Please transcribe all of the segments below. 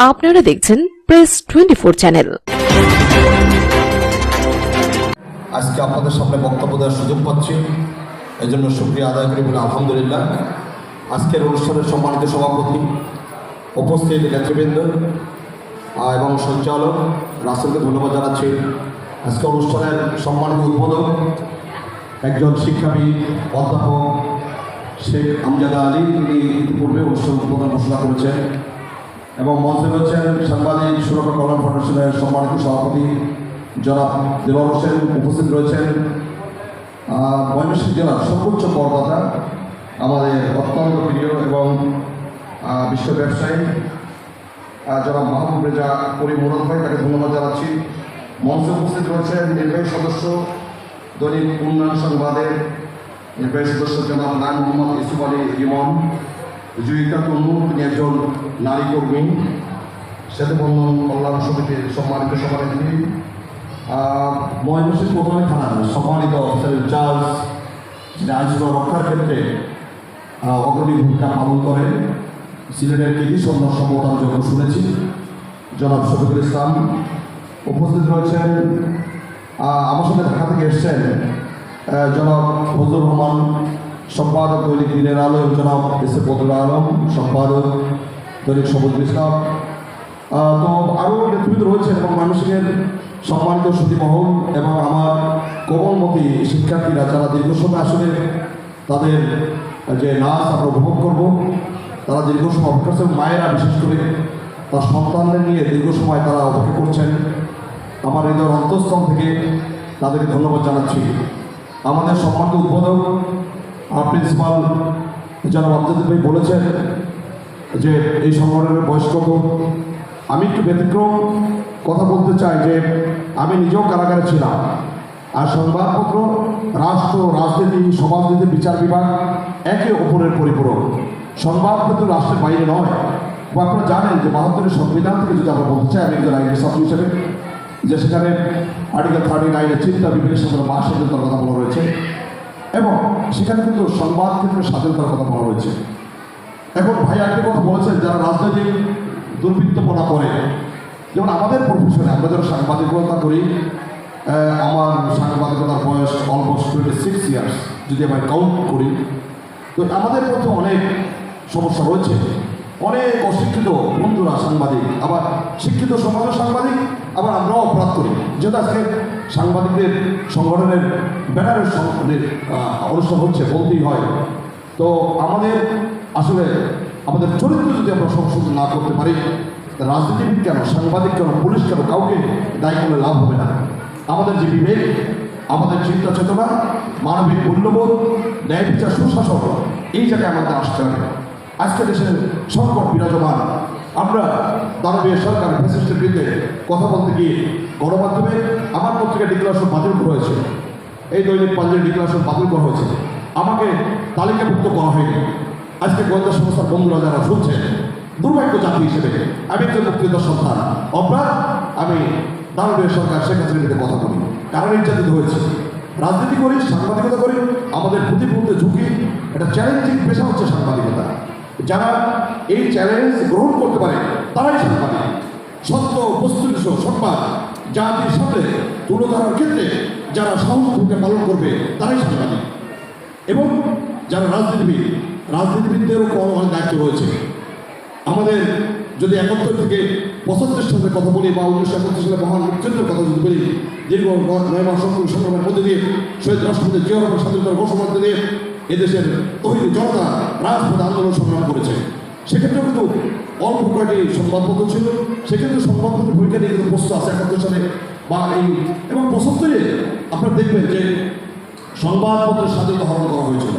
আপনারা দেখছেন press twenty four channel আজকে আপনাদের সামনে বক্তব্য দেওয়ার সুযোগ পাচ্ছি। এই জন্য শুক্রিয়া আদায় করি বলে আলহামদুলিল্লাহ। আজকের অনুষ্ঠানের সম্মানিত সভাপতি উপস্থিত নেতৃবৃন্দ এবং সঞ্চালক, রাসেলকে ধন্যবাদ জানাচ্ছি। আজকে অনুষ্ঠানের সম্মানিত উদ্বোধক একজন শিক্ষাবিদ, অধ্যাপক শেখ আমজাদা আলী। তিনি ইতিপূর্বে অনুষ্ঠান উদ্বোধন ঘোষণা করেছেন। এবং মঞ্চে রয়েছেন সাংবাদিক সুরক্ষা কল্যাণ ফাউন্ডেশনের সম্মানিত সভাপতি জনাব দেওয়ার হোসেন উপস্থিত রয়েছেন। ময়মনসিংহ জেলার সর্বোচ্চ করদাতা আমাদের অত্যন্ত প্রিয় এবং বিশ্ব ব্যবসায়ী জনাব মাহবুব রেজা পরিমোহন ভাই, তাকে ধন্যবাদ জানাচ্ছি। মঞ্চে উপস্থিত রয়েছেন নির্বাহী সদস্য, দৈনিক উন্নয়ন সংবাদের নির্বাহী সদস্য জনাব নান মোহাম্মদ ইসুফ আলী ইমন জুইকা তনু তিনি একজন নারী কর্মী সেতু বন্ধন কল্যাণ সমিতির সম্মানিত সভানেত্রী ময়মনসিংহ প্রথমে থানার সম্মানিত অফিসার ইনচার্জ যিনি আইনশৃঙ্খলা রক্ষার ক্ষেত্রে অগ্রণী ভূমিকা পালন করেন। সিলেটের কৃতি সন্ধ্যা সম্মতান যখন শুনেছি, জনাব শফিকুল ইসলাম উপস্থিত রয়েছেন। আমার সাথে ঢাকা থেকে এসছেন জনাব ফজলুর রহমান সম্পাদক দৈনিক দিনের আলো জনাব এস এ বদরুল আলম, সম্পাদক দৈনিক সবুজ ইসলাম তো আরও নেতৃবৃন্দ রয়েছেন এবং মানুষের সম্মানিত সুদীমহল এবং আমার কোমলমতি শিক্ষার্থীরা যারা দীর্ঘ সময় আসলে তাদের যে নাচ আমরা উপভোগ করব, তারা দীর্ঘ সময় অপেক্ষা মায়েরা বিশেষ করে তার সন্তানদের নিয়ে দীর্ঘ সময় তারা অপেক্ষা করছেন। আমার হৃদয়ের অন্তঃস্থল থেকে তাদেরকে ধন্যবাদ জানাচ্ছি। আমাদের সম্মানিত উদ্বোধক প্রিন্সিপাল জনাব আব্দুল ভাই বলেছেন যে এই সংগঠনের বয়স কত আমি একটু ব্যতিক্রম কথা বলতে চাই যে আমি নিজেও কারাগারে ছিলাম। আর সংবাদপত্র, রাষ্ট্র, রাজনীতি, সমাজনীতি, বিচার বিভাগ একে অপরের পরিপূরক। সংবাদপত্র রাষ্ট্রের বাইরে নয়। আপনারা জানেন যে বাহাত্তরের সংবিধান থেকে যদি আমরা বলতে চাই, আমি একজন আইনের ছাত্র হিসেবে, যে সেখানে আর্টিকেল থার্টি নাইনের চিন্তা বিবেকের সাথে মা কথা বলা রয়েছে এবং সেখানে কিন্তু সংবাদ ক্ষেত্রে স্বাধীনতার কথা বলা রয়েছে এখন ভাই একটা কথা বলেছেন, যারা রাজনৈতিক দুর্বৃত্তপনা করে, যেমন আমাদের প্রফেশনে আমরা যারা সাংবাদিকতা করি আমার সাংবাদিকতার বয়স অলমোস্ট টোয়েন্টি সিক্স ইয়ার্স যদি আমি কাউন্ট করি, তো আমাদের মধ্যে অনেক সমস্যা রয়েছে। অনেক অশিক্ষিত বন্ধুরা সাংবাদিক, আবার শিক্ষিত সমাজের সাংবাদিক আবার আমরাও অপরাধ করি। যেহেতু আজকে সাংবাদিকদের সংগঠনের ব্যানারের আহ, অনুষ্ঠান হচ্ছে বলতেই হয়। তো আমাদের আসলে আমাদের চরিত্র যদি আমরা সংশোধন না করতে পারি রাজনীতিবিদ কেন সাংবাদিক কেন পুলিশ কেন কাউকে দায়ী করলে লাভ হবে না? আমাদের যে বিবেক আমাদের চিন্তা চেতনা মানবিক মূল্যবোধ ন্যায় বিচার সুশাসন এই জায়গায় আমাদের আসতে হবে। আজকে দেশের সংকট বিরাজমান। আমরা দানবীয় সরকার ফ্যাসিস্টের বিরুদ্ধে কথা বলতে গিয়ে গণমাধ্যমে আমার পত্রিকা ডিক্লারেশন বাতিল করা হয়েছে। এই দৈনিক পাঞ্জাবি ডিক্লারেশন বাতিল করা হয়েছে। আমাকে তালিকাভুক্ত করা হয়নি। আজকে গোয়েন্দা সংস্থার বন্ধুরা যারা শুনছেন দুর্ভাগ্য জাতি হিসেবে আমি একজন মুক্তিযোদ্ধার সন্তান। অপরাধ, আমি দানবীয় সরকার শেখ হাসিনার কথা বলি। কারণ নির্যাতিত হয়েছে? রাজনীতি করি, সাংবাদিকতা করি, আমাদের প্রতিপূর্তে ঝুঁকি, একটা চ্যালেঞ্জিং পেশা হচ্ছে সাংবাদিকতা। যারা এই চ্যালেঞ্জ গ্রহণ করতে পারে, তারাই সাংবাদিক সত্য, বস্তুনিষ্ঠ সংবাদ জাতির সাথে তুলে ধরার ক্ষেত্রে যারা সাহস ভূমিকা পালন করবে, তারাই সাংবাদিক এবং যারা রাজনীতিবিদ, রাজনীতিবিদদেরও অনেক দায়িত্ব রয়েছে। আমাদের যদি একাত্তর থেকে পঁচাত্তর সালে কথা বলি বা উনিশশো একাত্তর সালে মহান মুক্তিযুদ্ধের কথা যদি বলি, দীর্ঘ নয় মাস সংগ্রামের মধ্যে দিয়ে শহীদ রাষ্ট্রপতি জিয়া স্বাধীনতার মধ্যে দিয়ে এদেশের তহিদ জনতা রাজপথে আন্দোলন সংগ্রাম করেছে। সেক্ষেত্রে কিন্তু অল্প কয়েকটি সংবাদপত্র ছিল। সেক্ষেত্রে সংবাদপত্র ভূমিকা নিয়ে কিন্তু প্রশ্ন আছে একাত্তর সালে বা এই এবং পঁচাত্তরে আপনারা দেখবেন যে সংবাদপত্রের স্বাধীনতা হরণ করা হয়েছিল।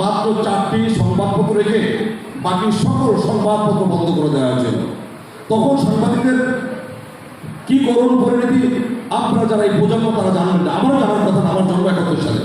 মাত্র চারটি সংবাদপত্র রেখে বাকি সকল সংবাদপত্র বন্ধ করে দেওয়া হয়েছিল। তখন সাংবাদিকদের কি করুন পরিণতি? আপনারা যারা এই প্রজন্ম, তারা জানেন না। আমারও জানার কথা আমার জন্ম একাত্তর সালে।